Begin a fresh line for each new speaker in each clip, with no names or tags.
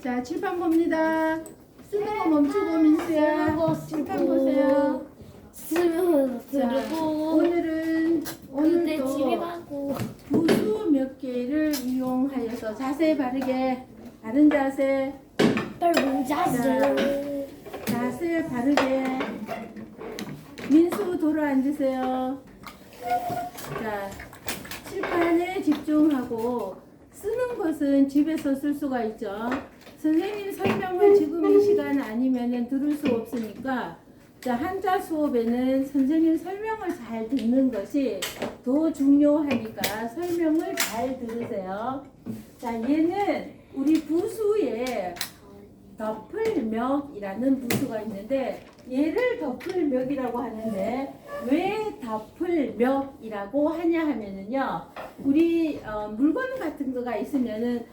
자, 칠판 봅니다. 쓰는 거 멈추고 민수야.
쓰고
칠판
쓰고.
보세요. 자,
들고
오늘은
그때 집에
오늘도
가고
부수 몇 개를 이용하여서 자세 바르게 바른 자세
빨리 자세.
자세 바르게 민수 돌아 앉으세요. 자, 칠판에 집중하고 쓰는 것은 집에서 쓸 수가 있죠. 선생님 설명을 지금 이 시간 아니면은 들을 수 없으니까 자, 한자 수업에는 선생님 설명을 잘 듣는 것이 더 중요하니까 설명을 잘 들으세요. 자, 얘는 우리 부수에 덮을멱이라는 부수가 있는데 얘를 덮을멱이라고 하는데 왜 덮을멱이라고 하냐 하면은요 우리 어, 물건 같은 거가 있으면은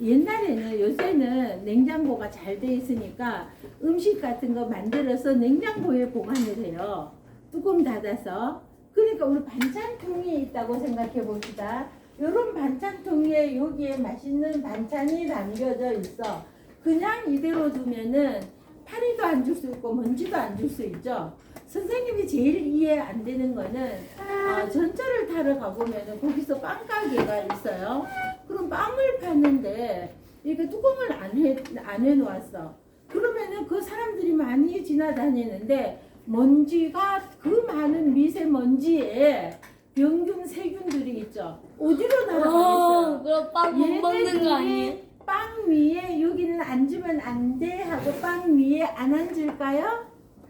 옛날에는 요새는 냉장고가 잘 돼 있으니까 음식 같은 거 만들어서 냉장고에 보관을 해요. 뚜껑 닫아서. 그러니까 우리 반찬통이 있다고 생각해 봅시다. 요런 반찬통에 여기에 맛있는 반찬이 담겨져 있어. 그냥 이대로 두면은 파리도 안 줄 수 있고 먼지도 안 줄 수 있죠. 선생님이 제일 이해 안 되는 거는 어, 전철을 타러 가보면은 거기서 빵 가게가 있어요. 그럼 빵을 파는데 이게 뚜껑을 안 해 안 해놓았어. 그러면은 그 사람들이 많이 지나다니는데 먼지가 그 많은 미세먼지에 병균 세균들이 있죠. 어디로 날아가겠어요?
어, 그럼 빵 못 먹는 거 아니에요?
빵 위에 여기는 앉으면 안 돼 하고 빵 위에 안 앉을까요?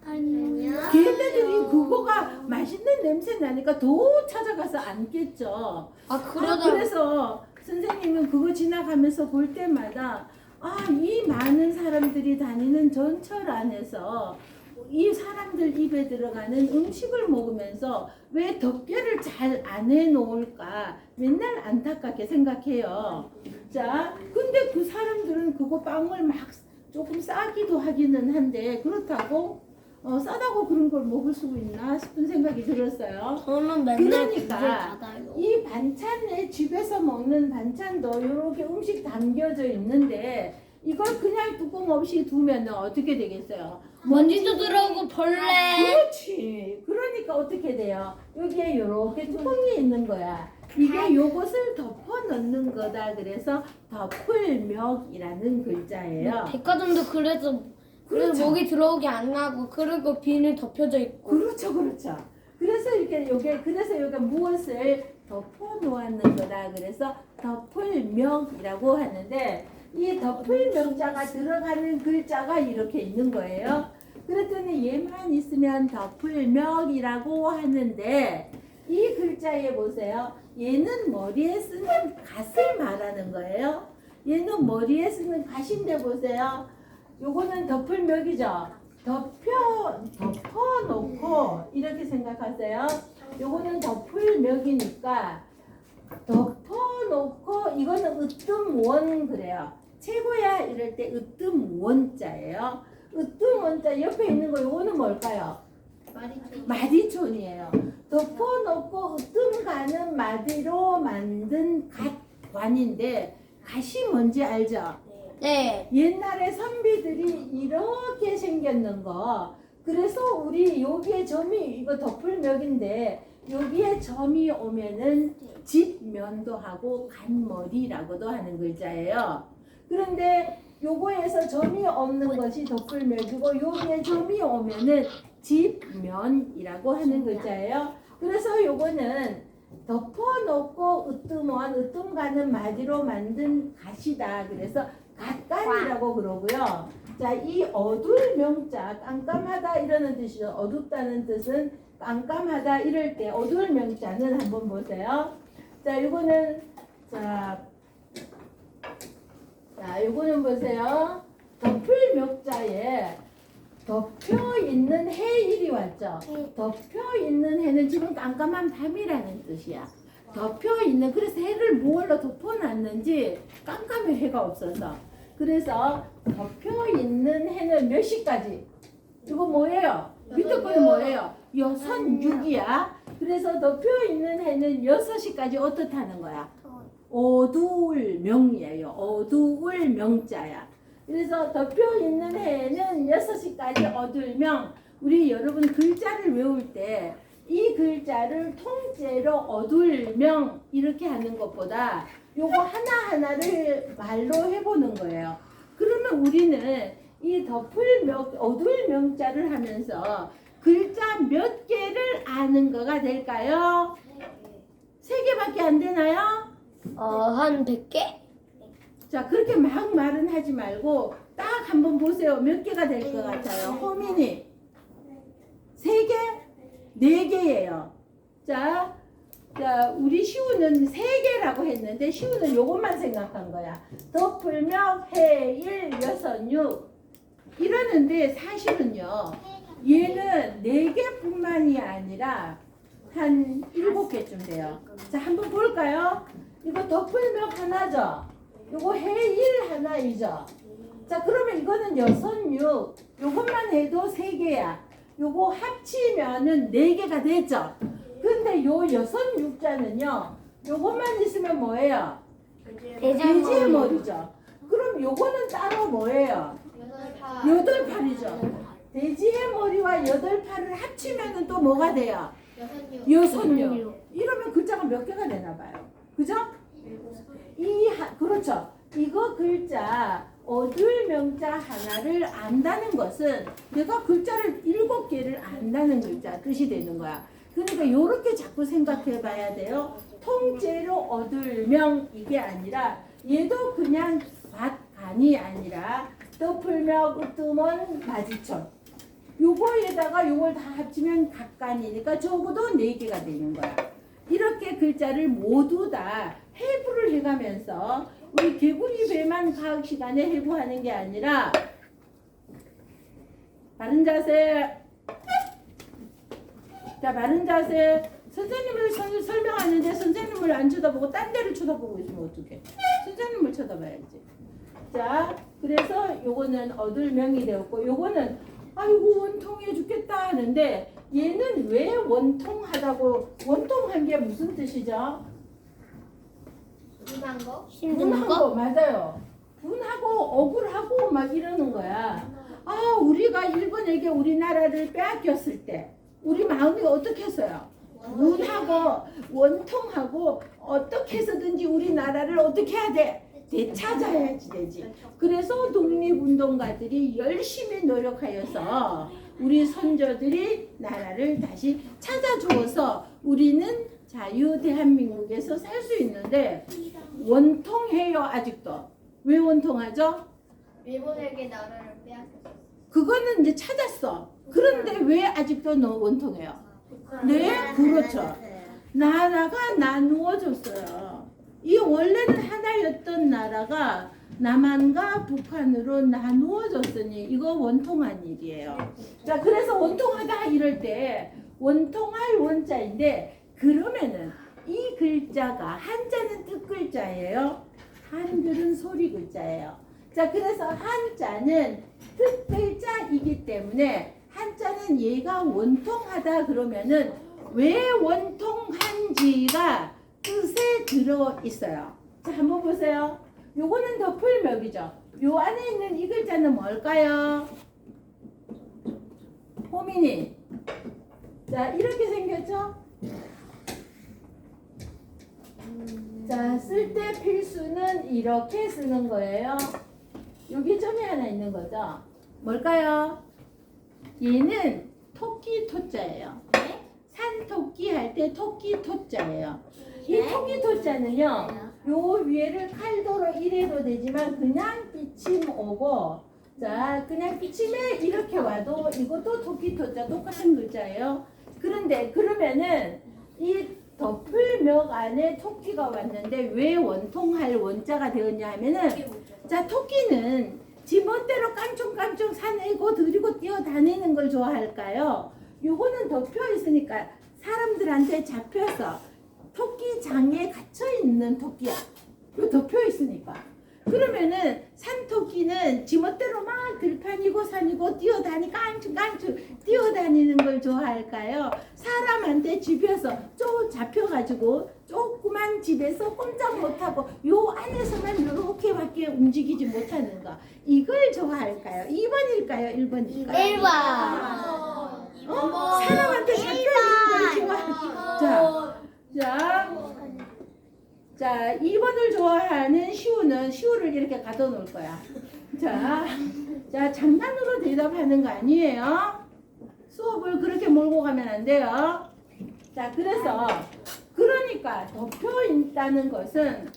아니요.
걔네들이 그거가 맛있는 냄새 나니까 더 찾아가서 앉겠죠.
아
아,
그러다
그래서 선생님은 그거 지나가면서 볼 때마다 아, 이 많은 사람들이 다니는 전철 안에서 이 사람들 입에 들어가는 음식을 먹으면서 왜 덮개를 잘 안 해놓을까 맨날 안타깝게 생각해요. 자, 근데 그 사람들은 그거 빵을 막 조금 싸기도 하기는 한데 그렇다고 어, 싸다고 그런 걸 먹을 수 있나 싶은 생각이 들었어요.
저는 맨날
그러니까. 이 반찬에 집에서 먹는 반찬도 이렇게 음식 담겨져 있는데 이걸 그냥 뚜껑 없이 두면 어떻게 되겠어요?
먼지도 들어오고 벌레.
그렇지. 그러니까 어떻게 돼요? 여기에 이렇게 뚜껑이 있는 거야. 이게 요것을 덮어 넣는 거다. 그래서 덮을멱이라는 글자예요.
백화점도 그래서 그래서
그렇죠.
모기 들어오게 안 나고 그리고 비닐 덮여져 있고.
그렇죠, 그렇죠. 그래서 이렇게 요게 그래서 여기가 무엇을 덮어 놓았는 거다. 그래서 덮을멱이라고 하는데 이 덮을멱자가 들어가는 글자가 이렇게 있는 거예요. 그랬더니 얘만 있으면 덮을멱이라고 하는데 이 글자에 보세요. 얘는 머리에 쓰는 갓을 말하는 거예요. 얘는 머리에 쓰는 갓인데 보세요. 요거는 덮을멱이죠. 덮여 덮어 놓고 이렇게 생각하세요. 요거는 덮을멱이니까 덮어 놓고 이거는 으뜸원 그래요. 최고야 이럴 때 으뜸원자예요. 으뜸원자 옆에 있는 거 요거는 뭘까요? 마디촌이에요. 덮어놓고 으뜸 가는 마디로 만든 갓관인데 갓이 뭔지 알죠?
네.
옛날에 선비들이 이렇게 생겼는 거. 그래서 우리 여기에 점이 이거 덮을멱인데 여기에 점이 오면은 집면도 하고 간머리라고도 하는 글자예요. 그런데 요거에서 점이 없는 것이 덮을멱이고 여기에 점이 오면은 집면이라고 하는 글자예요. 그래서 요거는 덮어놓고 으뜸원 으뜸 가는 마디로 만든 갓이다. 그래서 갓간이라고 그러고요. 자, 이 어둘 명자 깜깜하다 이러는 뜻이죠. 어둡다는 뜻은 깜깜하다 이럴 때 어둘 명자는 한번 보세요. 자, 이거는 자, 자, 요거는 보세요. 덮을 명자에 덮여 있는 해일이 왔죠. 덮여 있는 해는 지금 깜깜한 밤이라는 뜻이야. 덮여 있는 그래서 해를 무얼로 덮어놨는지 깜깜해 해가 없어서 그래서 덮여 있는 해는 몇 시까지? 이거 뭐예요? 밑에 거는 뭐예요? 여섯 육이야. 그래서 덮여 있는 해는 여섯 시까지 어떻다는 거야? 어두울 명이에요. 어두울 명자야. 그래서 덮여 있는 해에는 6시까지 어두울 명. 우리 여러분 글자를 외울 때 이 글자를 통째로 어두울 명 이렇게 하는 것보다 요거 하나하나를 말로 해보는 거예요. 그러면 우리는 이 덮을 명, 어두울 명자를 하면서 글자 몇 개를 아는 거가 될까요? 세 개밖에 안 되나요?
어 한 100개?
자, 그렇게 막 말은 하지 말고 딱 한번 보세요. 몇 개가 될 것 같아요. 호민이 세 개, 네 개예요. 자, 자, 우리 시우는 세 개라고 했는데 시우는 요것만 생각한 거야. 덮을명, 해일, 여섯, 육 이러는데 사실은요. 얘는 네 개뿐만이 아니라 한 일곱 개쯤 돼요. 자, 한번 볼까요? 이거 덮을명 하나죠. 요거 해일 하나이죠. 자, 그러면 이거는 여섯, 육. 요것만 해도 세 개야. 요거 합치면은 네 개가 되죠. 근데 요 여섯, 육자는요. 요것만 있으면 뭐예요? 돼지의 머리죠. 그럼 요거는 따로 뭐예요? 여덟 팔이죠. 돼지의 머리와 여덟 팔을 합치면은 또 뭐가 돼요? 여섯, 육. 이러면 글자가 몇 개가 되나 봐요. 그죠? 이 하, 그렇죠. 이거 글자 어둘 명자 하나를 안다는 것은 내가 글자를 일곱 개를 안다는 글자 뜻이 되는 거야. 그러니까 이렇게 자꾸 생각해 봐야 돼요. 통째로 어둘 명 이게 아니라 얘도 그냥 밭 간이 아니라 덮을명 으뜸은 바지천. 요거에다가 요걸 다 합치면 각간이니까 적어도 네 개가 되는 거야. 이렇게 글자를 모두 다 해부를 해가면서 우리 개구리 배만 과학 시간에 해부하는 게 아니라 바른 자세 자 바른 자세. 선생님을 설- 설명하는데 선생님을 안 쳐다보고 딴 데를 쳐다보고 있으면 어떡해? 선생님을 쳐다봐야지. 자 그래서 요거는 얻을 명이 되었고 요거는 아이고 원통해 죽겠다 하는데 얘는 왜 원통하다고 원통한 게 무슨 뜻이죠?
분한 거?
힘든
분한
거?
거 맞아요. 분하고 억울하고 막 이러는 거야. 아 우리가 일본에게 우리나라를 빼앗겼을 때 우리 마음이 어떻게 했어요? 분하고 원통하고 어떻게 해서든지 우리나라를 어떻게 해야 돼? 되찾아야지 되지. 그래서 독립운동가들이 열심히 노력하여서 우리 선조들이 나라를 다시 찾아주어서 우리는 자유 대한민국에서 살 수 있는데 원통해요 아직도. 왜 원통하죠?
일본에게 나라를 빼앗겼어.
그거는 이제 찾았어. 그런데 왜 아직도 너 원통해요? 네, 그렇죠. 나라가 나누어졌어요. 이 원래는 하나였던 나라가 남한과 북한으로 나누어졌으니 이거 원통한 일이에요. 자, 그래서 원통하다 이럴 때 원통할 원자인데 그러면은 이 글자가 한자는 뜻 글자예요. 한글은 소리 글자예요. 자, 그래서 한자는 뜻 글자이기 때문에 한자는 얘가 원통하다 그러면은 왜 원통한지가 뜻에 들어 있어요. 자, 한번 보세요. 요거는 덮을명이죠. 요 안에 있는 이 글자는 뭘까요? 호민이. 자, 이렇게 생겼죠? 자, 쓸 때 필수는 이렇게 쓰는 거예요. 여기 점이 하나 있는 거죠. 뭘까요? 얘는 토끼 토자예요. 산토끼 할 때 토끼 토자예요. 이 토끼 토자는요. 요 위에를 칼도로 이래도 되지만 그냥 비침 오고 자 그냥 비침에 이렇게 와도 이것도 토끼 토자 똑같은 글자예요. 그런데 그러면은 이 덮을명 안에 토끼가 왔는데 왜 원통할 원자가 되었냐 하면은 자 토끼는 지 멋대로 깡총깡총 사내고 들이고 뛰어다니는 걸 좋아할까요? 요거는 덮여 있으니까 사람들한테 잡혀서 토끼장에 갇혀 있는 토끼야. 요 덮여 있으니까. 그러면은 산토끼는 지멋대로 막 들판이고 산이고 뛰어다니 깡충깡충 뛰어다니는 걸 좋아할까요? 사람한테 집에서 쪼 잡혀가지고 조그만 집에서 꼼짝 못하고 요 안에서만 이렇게밖에 움직이지 못하는 거 이걸 좋아할까요? 2번일까요? 1번일까요?
1번.
어? 사람한테 잡혀있는 걸 좋아할까요? 자, 자, 자, 2번을 좋아하는 시우는 시우를 이렇게 가둬놓을 거야. 자, 자, 장난으로 대답하는 거 아니에요? 수업을 그렇게 몰고 가면 안 돼요. 자, 그래서, 그러니까 덮여 있다는 것은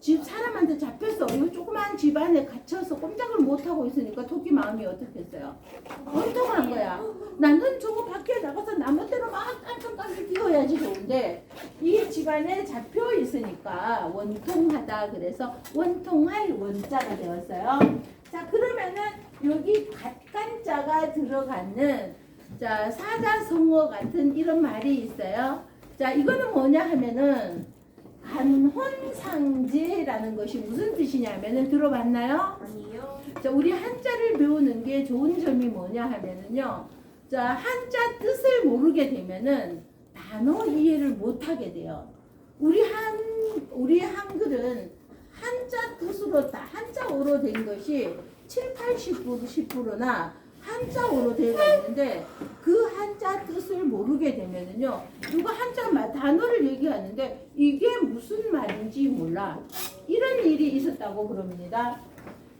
집, 집 사람한테 잡혔어. 이 조그만 집 안에 갇혀서 꼼짝을 못하고 있으니까 토끼 마음이 어떻겠어요? 원통한 거야. 나는 저거 밖에 나가서 나무대로 막 깜짝깜짝 뛰어야지 좋은데 이 집안에 잡혀 있으니까 원통하다 그래서 원통할 원자가 되었어요. 자 그러면은 여기 갓간자가 들어가는 자 사자성어 같은 이런 말이 있어요. 자 이거는 뭐냐 하면은 간혼상제라는 것이 무슨 뜻이냐면은 들어봤나요?
아니요.
자, 우리 한자를 배우는 게 좋은 점이 뭐냐 하면은요. 자, 한자 뜻을 모르게 되면은 단어 이해를 못 하게 돼요. 우리 한 우리 한글은 한자 뜻으로 다 한자어로 된 것이 7, 80% 10%나 한자어로 되어 있는데 그 한자 뜻을 모르게 되면은요. 누가 한자 마- 단어를 얘기하는데 이게 무슨 말인지 몰라. 이런 일이 있었다고 그럽니다.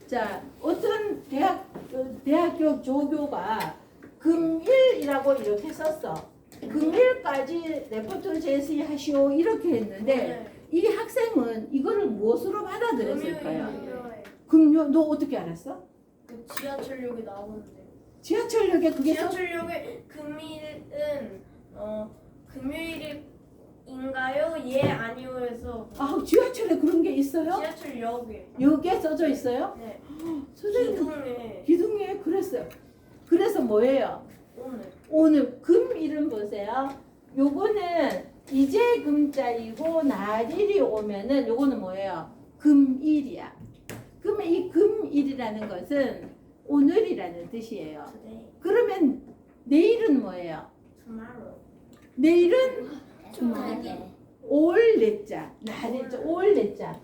자, 어떤 대학 어, 대학교 조교가 금일이라고 이렇게 썼어. 금일까지 레포트 제시하시오 이렇게 했는데 이 학생은 이거를 무엇으로 받아들였을까요? 금요 너 어떻게 알았어?
그 지하철역에 나오는데.
지하철역에 그게 써?
지하철역에 금일은 어 금요일인가요? 예 아니요 해서
아 지하철에 그런 게 있어요?
지하철역에
여기에 써져 있어요?
네
선생님
기둥에
기둥에 그랬어요. 그래서 뭐예요?
오늘
오늘 금일은 보세요. 요거는 이제 금자이고 날일이 오면은 요거는 뭐예요? 금일이야. 그러면 이 금일이라는 것은 오늘이라는 뜻이에요. 그러면 내일은 뭐예요? 내일은
주말에.
올내자, 날일자, 올내자.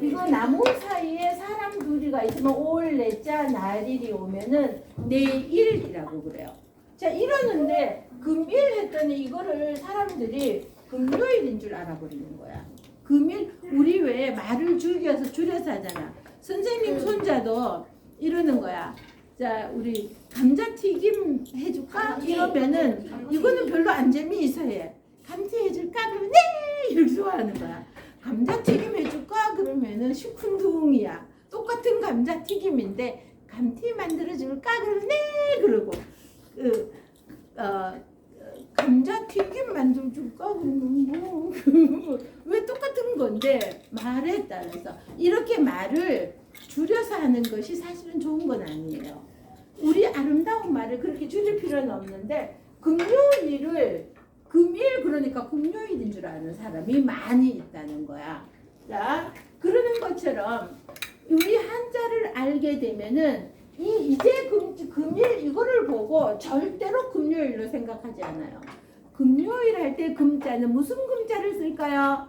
이거 나무 사이에 사람 둘이가 있으면 올내자 날일이 오면은 내일이라고 그래요. 자 이러는데 금일 했더니 이거를 사람들이 금요일인 줄 알아버리는 거야. 금일 우리 왜 말을 줄여서 줄여서 하잖아. 선생님 손자도 이러는 거야. 자 우리 감자튀김 해줄까? 이러면은 이거는 별로 안 재미있어 해. 감튀 해줄까? 그러면 네 이렇게 좋아하는 거야. 감자튀김 해줄까? 그러면은 시큰둥이야. 똑같은 감자튀김인데 감튀 만들어줄까? 그러면 네 그러고 그, 어, 감자튀김 만들어줄까? 그러면 뭐, 왜 똑같은 건데 말에 따라서 이렇게 말을 줄여서 하는 것이 사실은 좋은 건 아니에요. 우리 아름다운 말을 그렇게 줄일 필요는 없는데 금요일을 금일 그러니까 금요일인 줄 아는 사람이 많이 있다는 거야. 자, 그러는 것처럼 우리 한자를 알게 되면은 이 이제 금, 금일 이거를 보고 절대로 금요일로 생각하지 않아요. 금요일 할 때 금자는 무슨 금자를 쓸까요?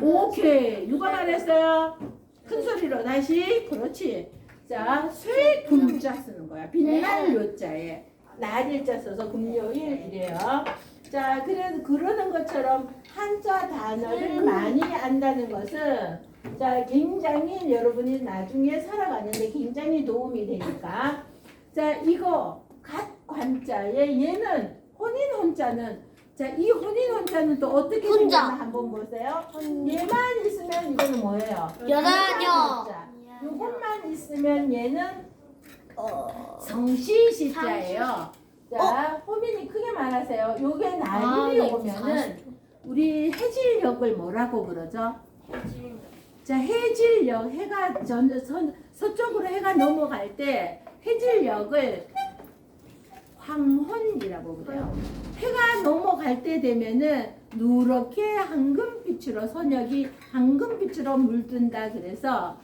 오케이. 누가 말했어요? 큰 소리로 다시. 그렇지. 자, 쇠금자 쓰는 거야. 빛날 요자에 날일자 써서 금요일 이래요. 자, 그래서 그러는 것처럼 한자 단어를 많이 안다는 것은 자, 굉장히 여러분이 나중에 살아가는데 굉장히 도움이 되니까. 자, 이거 갓 관자에 얘는 혼인 혼자는 자, 이 혼인 혼자는 또 어떻게
혼자.
생겼나 한번 보세요. 얘만 있으면 이거는 뭐예요?
여자녀.
자, 요것만 있으면 얘는
어.
성시 시자예요. 자, 호민이 크게 말하세요. 요게
아,
날이
네,
오면은 우리 해질녘을 뭐라고 그러죠?
해질
자, 해질녘 해가 전 서, 서쪽으로 해가 넘어갈 때 해질녘을 황혼이라고 그래요. 해가 넘어갈 때 되면은 누렇게 황금빛으로 선역이 황금빛으로 물든다 그래서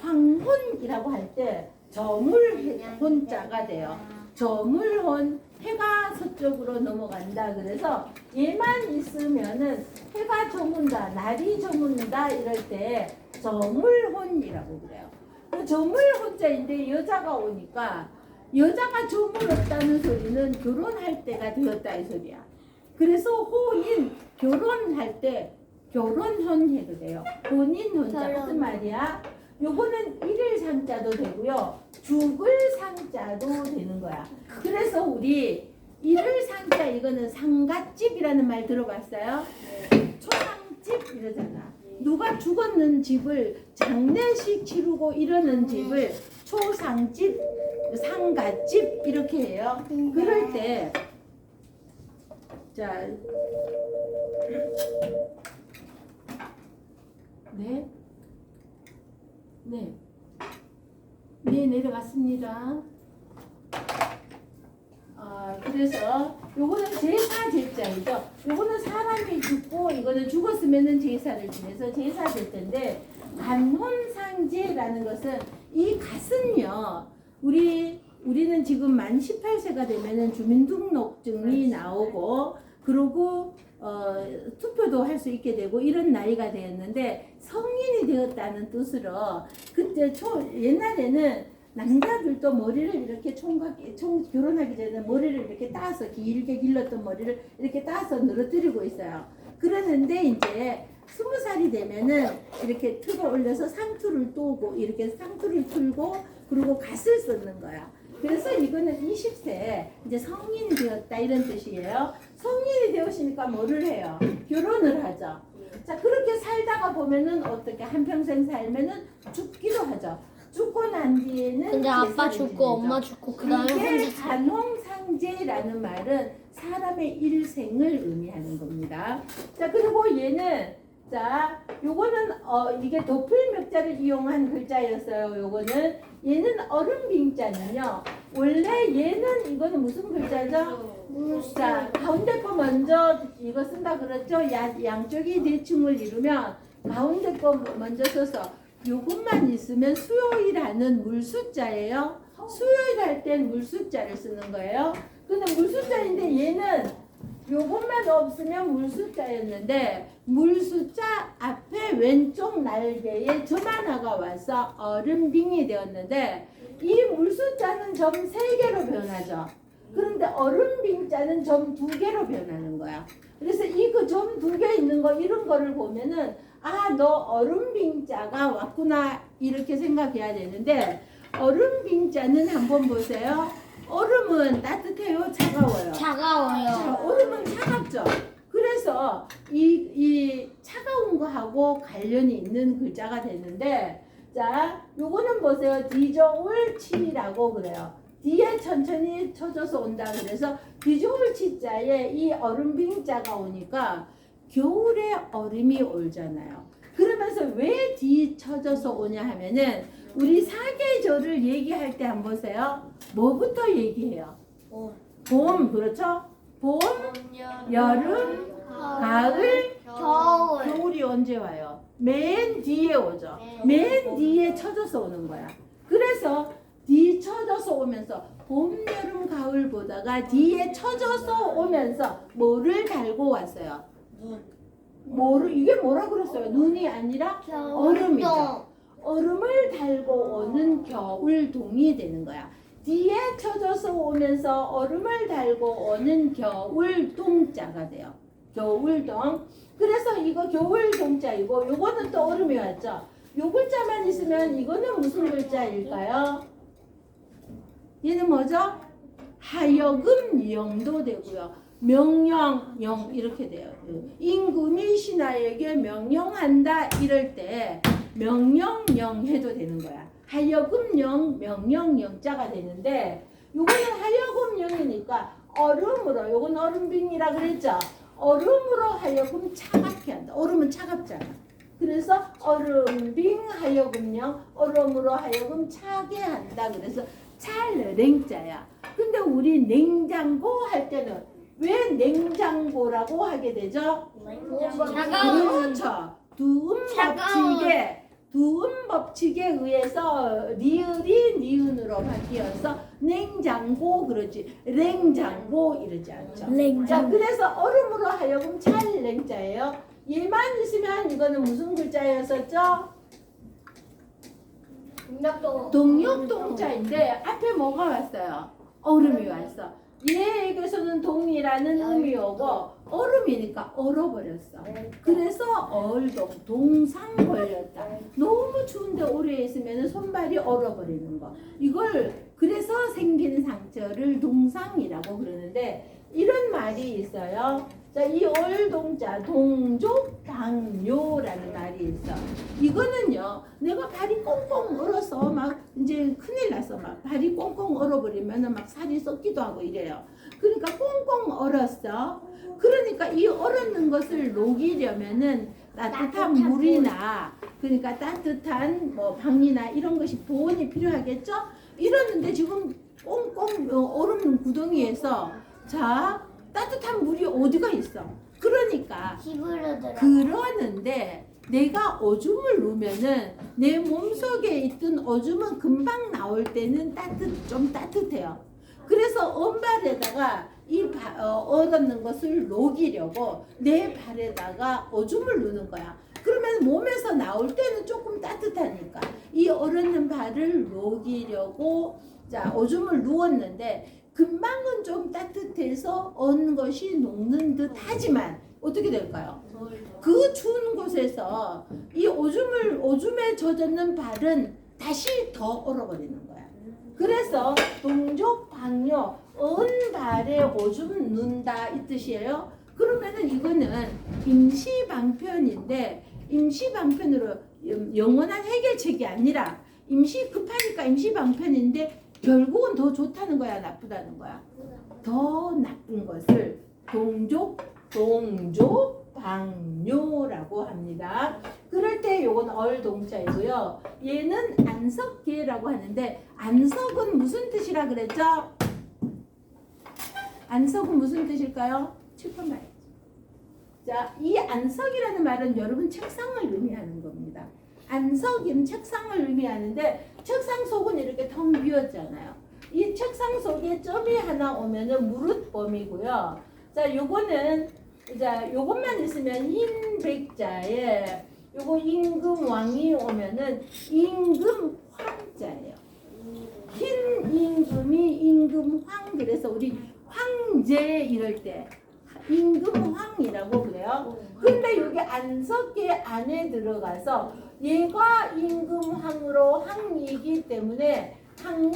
황혼이라고 할 때 저물 혼자가 돼요. 저물혼 해가 서쪽으로 넘어간다. 그래서 얘만 있으면은 해가 저문다, 날이 저문다 이럴 때 저물혼이라고 그래요. 그 저물혼자인데 여자가 오니까 여자가 저물었다는 소리는 결혼할 때가 되었다 이 소리야. 그래서 혼인 결혼할 때 결혼혼 해도 돼요. 혼인 혼자. 무슨 말이야? 요거는 일일 상자도 되고요. 죽을 상자도 되는 거야. 그래서 우리 일일 상자 이거는 상갓집이라는 말 들어봤어요? 초상집 이러잖아. 누가 죽었는 집을 장례식 치르고 이러는 집을 초상집, 상갓집 이렇게 해요. 그럴 때, 자, 네, 네, 네 내려갔습니다. 아, 그래서 요거는 제사 제자이죠. 요거는 사람이 죽고 이거는 죽었으면은 제사를 지내서 제사 제자인데 간혼상제라는 것은 이 갓은요. 우리 우리는 지금 만 18세가 되면은 주민등록증이 나오고 그리고 어, 투표도 할 수 있게 되고 이런 나이가 되었는데 성인이 되었다는 뜻으로 그때 초 옛날에는 남자들도 머리를 이렇게 총각 총 결혼하기 전에 머리를 이렇게 따서 길게 길렀던 머리를 이렇게 따서 늘어뜨리고 있어요. 그러는데 이제 스무 살이 되면은 이렇게 틀어 올려서 상투를 또고 이렇게 상투를 틀고 그리고 갓을 썼는 거야. 그래서 이거는 20세 이제 성인이 되었다 이런 뜻이에요. 성인이 되었으니까 뭐를 해요? 결혼을 하죠. 자 그렇게 살다가 보면은 어떻게 한 평생 살면은 죽기도 하죠. 죽고 난 뒤에는
근데 아빠 죽고
지내죠.
엄마 죽고 그다음에
이게. 간홍상제라는 말은 사람의 일생을 의미하는 겁니다. 자 그리고 얘는 자 요거는 어 이게 도플명자를 이용한 글자였어요. 요거는 얘는 얼음 빙자는요. 원래 얘는 이거는 무슨 글자죠? 자 가운데 거 먼저 이거 쓴다 그랬죠? 야, 양쪽이 대칭을 이루면 가운데 거 먼저 써서 요것만 있으면 수요일하는 물숫자예요. 수요일 할 땐 물숫자를 쓰는 거예요. 근데 물숫자인데 얘는 요것만 없으면 물숫자였는데 물숫자 앞에 왼쪽 날개에 점 하나가 와서 얼음빙이 되었는데 이 물숫자는 점세 개로 변하죠. 그런데 얼음빙자는 점두 개로 변하는 거야. 그래서 이 그점두개 있는 거 이런 거를 보면은 아 너 얼음빙자가 왔구나 이렇게 생각해야 되는데 얼음빙자는 한번 보세요. 얼음은 따뜻해요, 차가워요. 자,
차가워요.
얼음은 차갑죠. 그래서 이, 이 차가운 거하고 관련이 있는 글자가 되는데, 자, 요거는 보세요. 디저울 치라고 그래요. 뒤에 천천히 쳐져서 온다 그래서 디저울 치 자에 이 얼음빙 자가 오니까 겨울에 얼음이 올잖아요. 그러면서 왜 뒤 쳐져서 오냐 하면은 우리 사계절을 얘기할 때 한번 보세요. 뭐부터 얘기해요? 봄, 그렇죠? 봄, 여름, 가을,
겨울.
겨울이 언제 와요? 맨 뒤에 오죠. 맨 뒤에 쳐져서 오는 거야. 그래서 뒤 쳐져서 오면서 봄, 여름, 가을 보다가 뒤에 쳐져서 오면서 뭐를 달고 왔어요? 뭐를 이게 뭐라 그랬어요? 눈이 아니라 얼음이죠. 얼음을 달고 오는 겨울 동이 되는 거야. 뒤에 쳐져서 오면서 얼음을 달고 오는 겨울 동자가 돼요. 겨울 동. 그래서 이거 겨울 동자이고 요거는 또 얼음이 왔죠. 요 글자만 있으면 이거는 무슨 글자일까요? 얘는 뭐죠? 하여금 영도 되고요. 명령 영 이렇게 돼요. 임금이 신하에게 명령한다 이럴 때 명령령 해도 되는 거야. 하여금령 명령영자가 되는데 요거는 하여금령이니까 얼음으로 요건 얼음빙이라 그랬죠. 얼음으로 하여금 차갑게 한다. 얼음은 차갑잖아. 그래서 얼음빙 하여금령 얼음으로 하여금 차게 한다. 그래서 찰 냉자야. 근데 우리 냉장고 할 때는 왜 냉장고라고 하게 되죠?
차가운.
그렇죠. 두음
차가운.
법칙에 두음 법칙에 의해서 리을이 니은으로 바뀌어서 냉장고 그러지 냉장고 이러지 않죠. 자,
냉장고.
그래서 얼음으로 하여금 찰 냉자예요. 얘만 있으면 이거는 무슨 글자였었죠?
동력동.
동력동자인데 앞에 뭐가 왔어요? 얼음이 왔어. 얘에게서는 동이라는 음이 오고 얼음이니까 얼어버렸어. 그래서 얼동 동상 걸렸다. 너무 추운데 오래 있으면 손발이 얼어버리는 거. 이걸 그래서 생긴 상처를 동상이라고 그러는데 이런 말이 있어요. 자, 이 얼동자 동족 당뇨라는 말이 있어. 이거는요, 내가 발이 꽁꽁 얼어서 막 이제 큰일 났어. 막 발이 꽁꽁 얼어버리면은 막 살이 썩기도 하고 이래요. 그러니까 꽁꽁 얼었어. 그러니까 이 얼었는 것을 녹이려면은 따뜻한 물이나 그러니까 따뜻한 뭐 방이나 이런 것이 보온이 필요하겠죠? 이러는데 지금 꽁꽁 어, 얼음 구덩이에서 자 따뜻한 물이 어디가 있어? 그러니까. 그러는데 내가 오줌을 누면은 내 몸속에 있던 오줌은 금방 나올 때는 따뜻 좀 따뜻해요. 그래서 언발에다가 이 바, 어, 얼었는 것을 녹이려고 내 발에다가 오줌을 누는 거야. 그러면 몸에서 나올 때는 조금 따뜻하니까 이 얼었는 발을 녹이려고 자 오줌을 누웠는데 금방은 좀 따뜻해서 언 것이 녹는 듯 하지만 어떻게 될까요? 그 추운 곳에서 이 오줌을 오줌에 젖었는 발은 다시 더 얼어버리는 거야. 그래서 동족 방뇨 언 발에 오줌 넣는다 이 뜻이에요. 그러면은 이거는 임시 방편인데 임시 방편으로 영- 영원한 해결책이 아니라 임시 급하니까 임시 방편인데 결국은 더 좋다는 거야 나쁘다는 거야. 더 나쁜 것을 동족 동족 방뇨라고 합니다. 그럴 때 요건 얼 동자이고요. 얘는 안석계라고 하는데 안석은 무슨 뜻이라 그랬죠? 안석은 무슨 뜻일까요? 칠판 말. 자, 이 안석이라는 말은 여러분 책상을 의미하는 겁니다. 안석은 책상을 의미하는데 책상 속은 이렇게 텅 비었잖아요. 이 책상 속에 점이 하나 오면은 무릇 범이고요. 자, 요거는 자, 요것만 있으면 흰 백자에 요거 임금 왕이 오면은 임금 황자예요. 흰 임금이 임금 황 그래서 우리 황제 이럴 때 임금 황이라고 그래요. 근데 여기 안석계 안에 들어가서 얘가 임금 황으로 황이기 때문에 황은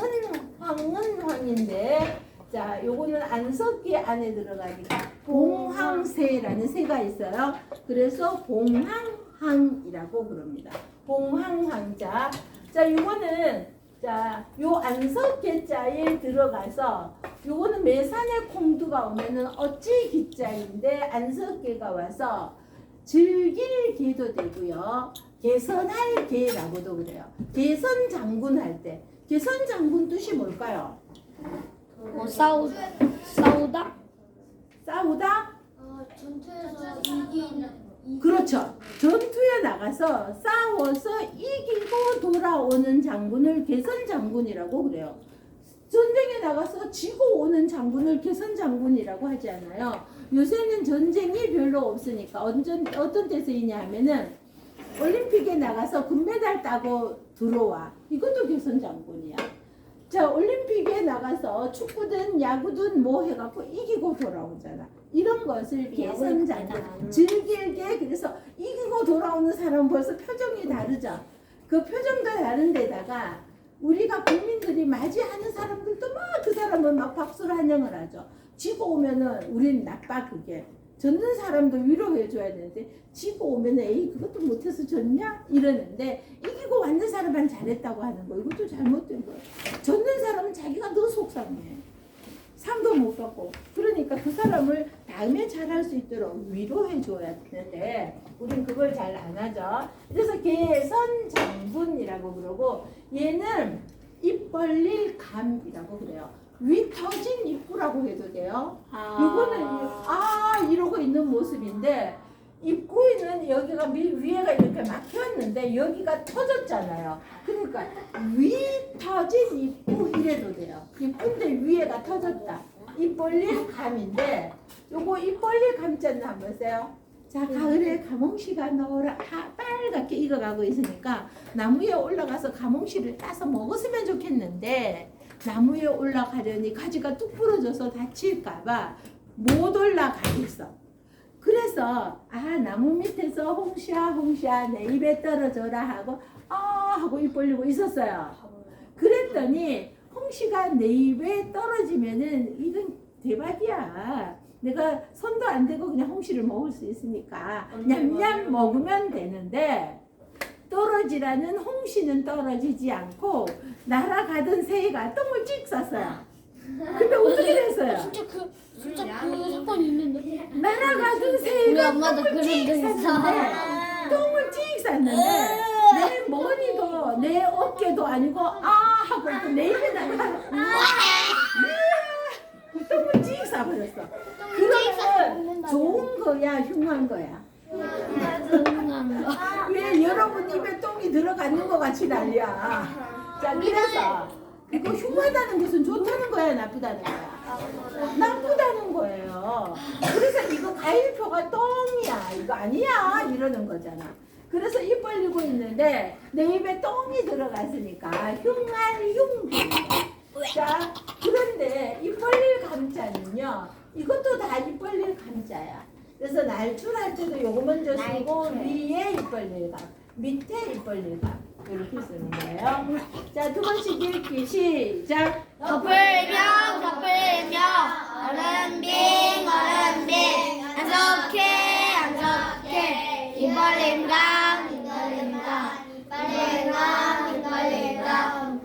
황은 황인데 자 요거는 안석계 안에 들어가니까 봉황새라는 새가 있어요. 그래서 봉황항이라고 그럽니다. 봉황황자. 자 요거는 자, 요 안석계자에 들어가서 요거는 매산의 콩두가 오면은 어찌 기자인데 안석계가 와서 즐길 개도 되고요. 개선할 개라고도 그래요. 개선 장군 할 때. 개선 장군 뜻이 뭘까요?
뭐 싸우 싸우다?
싸우다?
어, 전투에서 이기는.
그렇죠. 전투에 나가서 싸워서 이기고 돌아오는 장군을 개선 장군이라고 그래요. 전쟁에 나가서 지고 오는 장군을 개선 장군이라고 하지 않아요. 요새는 전쟁이 별로 없으니까 언전, 어떤 때 쓰이냐 하면은 올림픽에 나가서 금메달 따고 들어와. 이것도 개선 장군이야. 자, 올림픽에 나가서 축구든 야구든 뭐 해갖고 이기고 돌아오잖아. 이런 것을 개선 장군. 즐길게 그래서 이기고 돌아오는 사람은 벌써 표정이 다르죠. 그 표정도 다른 데다가 우리가 국민들이 맞이하는 사람들도 막 그 사람은 막 박수를 환영을 하죠. 지고 오면은 우린 나빠 그게. 졌는 사람도 위로해줘야 되는데 지고 오면은 에이 그것도 못해서 졌냐 이러는데 이기고 왔는 사람만 잘했다고 하는 거 이것도 잘못된 거예요. 졌는 사람은 자기가 더 속상해. 상도 못 받고 그러니까 그 사람을 다음에 잘할 수 있도록 위로해 줘야 되는데 우린 그걸 잘 안 하죠. 그래서 개선 장군이라고 그러고 얘는 입 벌릴 감이라고 그래요. 위 터진 입구라고 해도 돼요.
아.
요거는 이- 아 이러고 있는 모습인데 입구에는 여기가 미, 위에가 이렇게 막혔는데 여기가 터졌잖아요. 그러니까 위 터진 입구 이래도 돼요. 입구인데 위에가 터졌다. 입 벌릴 감인데 요거 입 벌릴 감자는 한번 보세요. 자 가을에 가몽시가 노라 하, 빨갛게 익어가고 있으니까 나무에 올라가서 가몽시를 따서 먹었으면 좋겠는데 나무에 올라가려니 가지가 뚝 부러져서 다칠까봐 못 올라가겠어. 그래서 아 나무 밑에서 홍시야 홍시야 내 입에 떨어져라 하고 아 하고 입 벌리고 있었어요. 그랬더니 홍시가 내 입에 떨어지면은 이건 대박이야. 내가 손도 안 대고 그냥 홍시를 먹을 수 있으니까 냠냠 먹으면 되는데 떨어지라는 홍시는 떨어지지 않고 날아가던 새가 똥을 찍 쌌어요. 근데 어떻게 됐어요?
진짜 그 진짜 그 사건 있는데.
날아가던
우리
새가
엄마도
똥을
그런 찍적 있어.
쌌는데 똥을 찍 쌌는데 내 머리도 내 어깨도 아니고 아 하고 또내 입에다가 으아! 똥을 찍 싸버렸어. 그러면 좋은 거야 흉한 거야. 왜 여러분 입에 똥이 들어가는 것 같이 난리야. 자 그래서 이거 흉하다는 것은 좋다는 거야 나쁘다는 거야. 나쁘다는 거예요. 그래서 이거 과일표가 똥이야. 이거 아니야. 이러는 거잖아. 그래서 입 벌리고 있는데 내 입에 똥이 들어갔으니까 흉알흉기 자, 그런데 입 벌릴 감자는요. 이것도 다 입 벌릴 감자야. 그래서 날출할 때도 요거 먼저 쓰고 위에 입 벌릴 감, 밑에 입 벌릴 감. 이렇게 쓰는 거예요. 자, 두 번씩 읽기 시작.
거풀병, 거풀병, 얼음빙 얼음빙 안 좋게, 안 좋게. Bolingam, Bolingam, Bolingam, Bolingam,
Bolingam, Bolingam, Bolingam, Bolingam,